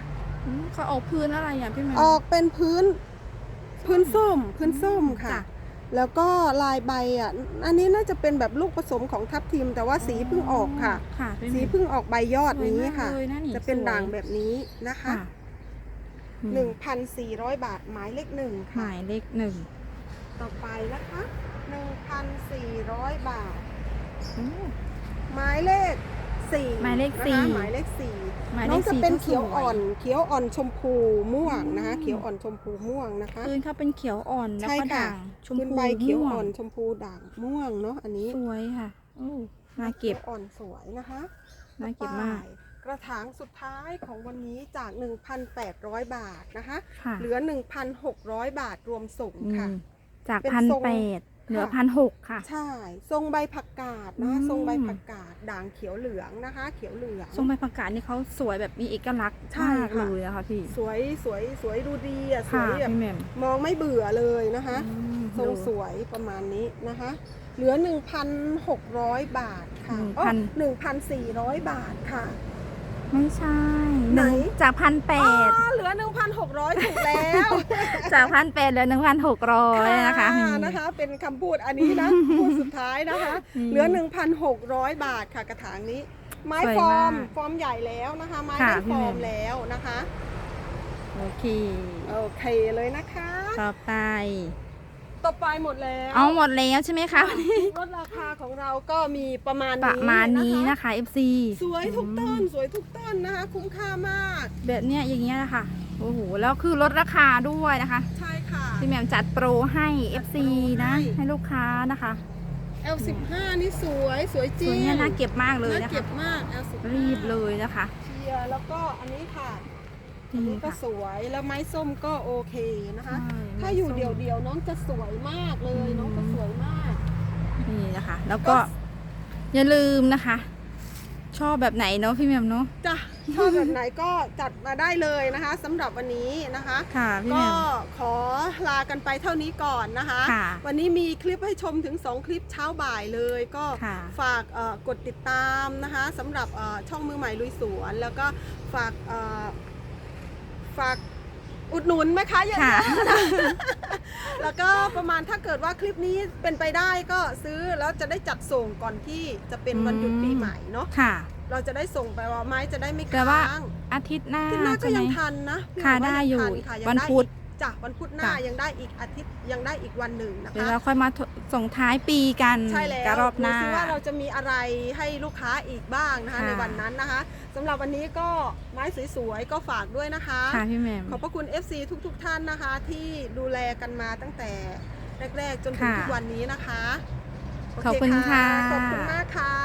Speaker 1: อืมเขาออกพื้นอะไรอะพี่แหม่ม
Speaker 2: ออกเป็นพื้น พื้นส้ม พื้นส้มค่ะ
Speaker 1: จ้
Speaker 2: แล้วก็ลายใบอะ อันนี้น่าจะเป็นแบบลูกผสมของทับทิม แต่ว่าสีเพิ่งออกค่ะ
Speaker 1: ค่ะพี่
Speaker 2: สี
Speaker 1: แหม่ม
Speaker 2: เพิ่งออกใบยอดนี้ค่ะ
Speaker 1: สวยมากเลยนะนี่
Speaker 2: จะเป็น
Speaker 1: สวย
Speaker 2: ด่างแบบนี้นะคะ
Speaker 1: ค่ะอืม
Speaker 2: 1,400บาทหมายเลขหนึ่ง
Speaker 1: ห
Speaker 2: ค่ะ
Speaker 1: มายเลขหนึ่ง
Speaker 2: ต่อไปนะคะ1,400บาท
Speaker 1: โอ้
Speaker 2: หมายเลขสี่
Speaker 1: หมายเลข
Speaker 2: นะคะ
Speaker 1: สี่
Speaker 2: หมายเลขสี่
Speaker 1: หมายเลข
Speaker 2: น้องจะ
Speaker 1: สี่
Speaker 2: เป็น
Speaker 1: ก็
Speaker 2: เขียว
Speaker 1: สวย
Speaker 2: อ่อน เขียวอ่อนชมพูม่วงนะคะ
Speaker 1: อืม
Speaker 2: เขียวอ่อนชมพูม่วงนะคะ
Speaker 1: พื้นเขาเป็นเขียวอ่อนแล้ว
Speaker 2: ใช่
Speaker 1: ก็
Speaker 2: ค่ะ
Speaker 1: ด่าง ชม
Speaker 2: พื้น
Speaker 1: พู
Speaker 2: ใบเขียว
Speaker 1: ม่ว
Speaker 2: อ่องนชมพูด่างม่วงเนาะอันนี้
Speaker 1: สวยค่ะโอ้น่าเก็บ
Speaker 2: ขียวอ่อนสวยนะคะ
Speaker 1: น่าเก็บมาก
Speaker 2: ต่อไปกระถางสุดท้ายของวันนี้จาก 1,800 บาทนะคะ
Speaker 1: ค่ะ
Speaker 2: เหลือ 1,600 บาทรวมส่ง
Speaker 1: อื
Speaker 2: ค่ะ
Speaker 1: มจาก
Speaker 2: เป็น
Speaker 1: พัน
Speaker 2: ทรง
Speaker 1: แปด เหลือ
Speaker 2: ค่ะ
Speaker 1: พันหกค่ะ
Speaker 2: ใช่ ทรงใบผักกาดนะ
Speaker 1: อืม
Speaker 2: ทรงใบผักกาดด่างเขียวเหลืองนะคะ เขียวเหลือง
Speaker 1: ทรงใบประกาศนี่เขาสวยแบบมีเอกลักษณ์
Speaker 2: ใช่
Speaker 1: มาก
Speaker 2: ค่ะ
Speaker 1: เลยอะค่ะพี่
Speaker 2: สวยสวยสวยดูดีอะส
Speaker 1: ค่ะ
Speaker 2: วยแบบ
Speaker 1: พี่แหม่ม
Speaker 2: มองไม่เบื่อเลยนะคะ
Speaker 1: อืม
Speaker 2: ทรง
Speaker 1: ดู
Speaker 2: สวยประมาณนี้นะคะ เหลือ1,600 บาทค่ะ
Speaker 1: หนึ่ง
Speaker 2: อ๋อ
Speaker 1: พัน
Speaker 2: 1,400บาทค่ะ
Speaker 1: ไม่ใช่
Speaker 2: ไหน
Speaker 1: นึ่งจากพันแป
Speaker 2: อ๋อ
Speaker 1: ด
Speaker 2: เหลือ 1,600 ถูกแล้ว
Speaker 1: จากพันแปดเหลือหนึ่งพันหกร้อยนะคะ
Speaker 2: นะคะ เป็นคำพูดอันนี้นะ พูดสุดท้ายนะคะ
Speaker 1: อืม
Speaker 2: เหลือ 1,600 บาทค่ะกระถางนี้ ไม้
Speaker 1: สวย
Speaker 2: ฟอร์ม
Speaker 1: มาก
Speaker 2: ฟอร์มใหญ่แล้วนะคะ ไม้
Speaker 1: ค่ะ
Speaker 2: ได้
Speaker 1: พี่
Speaker 2: ฟอ
Speaker 1: แหม่
Speaker 2: ร์ม
Speaker 1: ม
Speaker 2: แล้วนะคะ
Speaker 1: โอเค
Speaker 2: โอเคเลยนะคะ
Speaker 1: ต่อไป
Speaker 2: ต่อไปหมดแล้ว
Speaker 1: เอาหมดแล้วใช่ไหมคะ
Speaker 2: ลดราคาของเราก็มีประมาณ
Speaker 1: ประ
Speaker 2: นี้
Speaker 1: มาณนี้
Speaker 2: นะคะ
Speaker 1: นะคะ FC
Speaker 2: สวยทุกต้น สวยทุกต้นนะคะ คุ้มค่ามาก
Speaker 1: แบบเนี้ยอย่างเงี้ยนะคะโอ้โหแล้วคือลดราคาด้วยนะคะ
Speaker 2: ใช่ค่ะ
Speaker 1: พี่แหม่มจัดโปรให้ FC นะ
Speaker 2: ให้
Speaker 1: ให้ลูกค้านะคะ
Speaker 2: L15 นี่สวยสวยจริ
Speaker 1: ส่
Speaker 2: ง
Speaker 1: วนเนี้ยน่าเก็บมากเลย
Speaker 2: น่า
Speaker 1: นะ
Speaker 2: เก็
Speaker 1: คะ
Speaker 2: บมาก L15
Speaker 1: รีบเลยนะคะ
Speaker 2: เชียร์แล้วก็อันนี้ค่ะ อัน
Speaker 1: นี่
Speaker 2: นี้ก็
Speaker 1: ค่ะ
Speaker 2: สวยแล้วไม้ส้มก็โอเคนะคะ
Speaker 1: ใช่
Speaker 2: ถ้าอยู่
Speaker 1: ไม้ส้ม
Speaker 2: เดี่ยวๆน้องจะสวยมากเลย
Speaker 1: อืม
Speaker 2: น้องจะสวยมาก
Speaker 1: นี่นะคะ แล้วก็อย่าลืมนะคะ ชอบแบบไหนเนาะพี่แหม่มเนาะ
Speaker 2: จ้ะชอบแบบไหนก็จัดมาได้เลยนะคะสำหรับวันนี้นะคะ
Speaker 1: ค่ะพี่แห
Speaker 2: ก็
Speaker 1: ม่ม
Speaker 2: ขอลากันไปเท่านี้ก่อนนะคะ
Speaker 1: ค่ะ
Speaker 2: วันนี้มีคลิปให้ชมถึง 2 คลิปเช้าบ่ายเลยก็
Speaker 1: ค่ะ
Speaker 2: ฝากเอ่อกดติดตามนะคะสำหรับเอ่อช่องมือใหม่ลุยสวน แล้วก็ฝากเอ่อ ฝากอุดหนุนไหมคะอย่า
Speaker 1: ค่ะ
Speaker 2: แล้วก็ประมาณถ้าเกิดว่าคลิปนี้เป็นไปได้ก็ซื้อแล้วจะได้จัดส่งก่อนที่จะเป็นวันหยุดปีใหม่เนาะ
Speaker 1: ค่ะ
Speaker 2: เราจะได้ส่งไปว่าไม้จะได้ไม่
Speaker 1: แต่ว่า
Speaker 2: ค้าง
Speaker 1: อาทิตย์หน้า
Speaker 2: อาที่หน้าก็
Speaker 1: ใช่ไหม
Speaker 2: ยังทันนะพี่
Speaker 1: ค่ะ
Speaker 2: ว่า
Speaker 1: ได้อยู่
Speaker 2: งทัค่ะยัง
Speaker 1: วัน
Speaker 2: ได้
Speaker 1: พุธ
Speaker 2: อีก จ้ะวันพุธหน้า
Speaker 1: จ้ะ
Speaker 2: ยังได้อีกอาทิตย์ยังได้อีกวันหนึ่งนะ
Speaker 1: เดี๋ยว
Speaker 2: คะ
Speaker 1: เราค่อยมาส่งท้ายปีกัน
Speaker 2: ใช่แล้ว
Speaker 1: กับรอบหน้า
Speaker 2: ดูซิว่าเราจะมีอะไรให้ลูกค้าอีกบ้างนะคะ
Speaker 1: ค่ะ
Speaker 2: ในวันนั้นนะคะสำหรับวันนี้ก็ไม้สวยๆก็ฝากด้วยนะคะ
Speaker 1: ค่ะพี่แหม่ม
Speaker 2: ขอบพระคุณ FC ทุกๆทท่านนะคะ ที่ดูแลกันมาตั้งแต่แรก ๆ จนถึง
Speaker 1: ค่ะ
Speaker 2: ทุกวันนี้นะคะโเข
Speaker 1: อบคุณค่ะ
Speaker 2: ขอบคุณมากค่ะ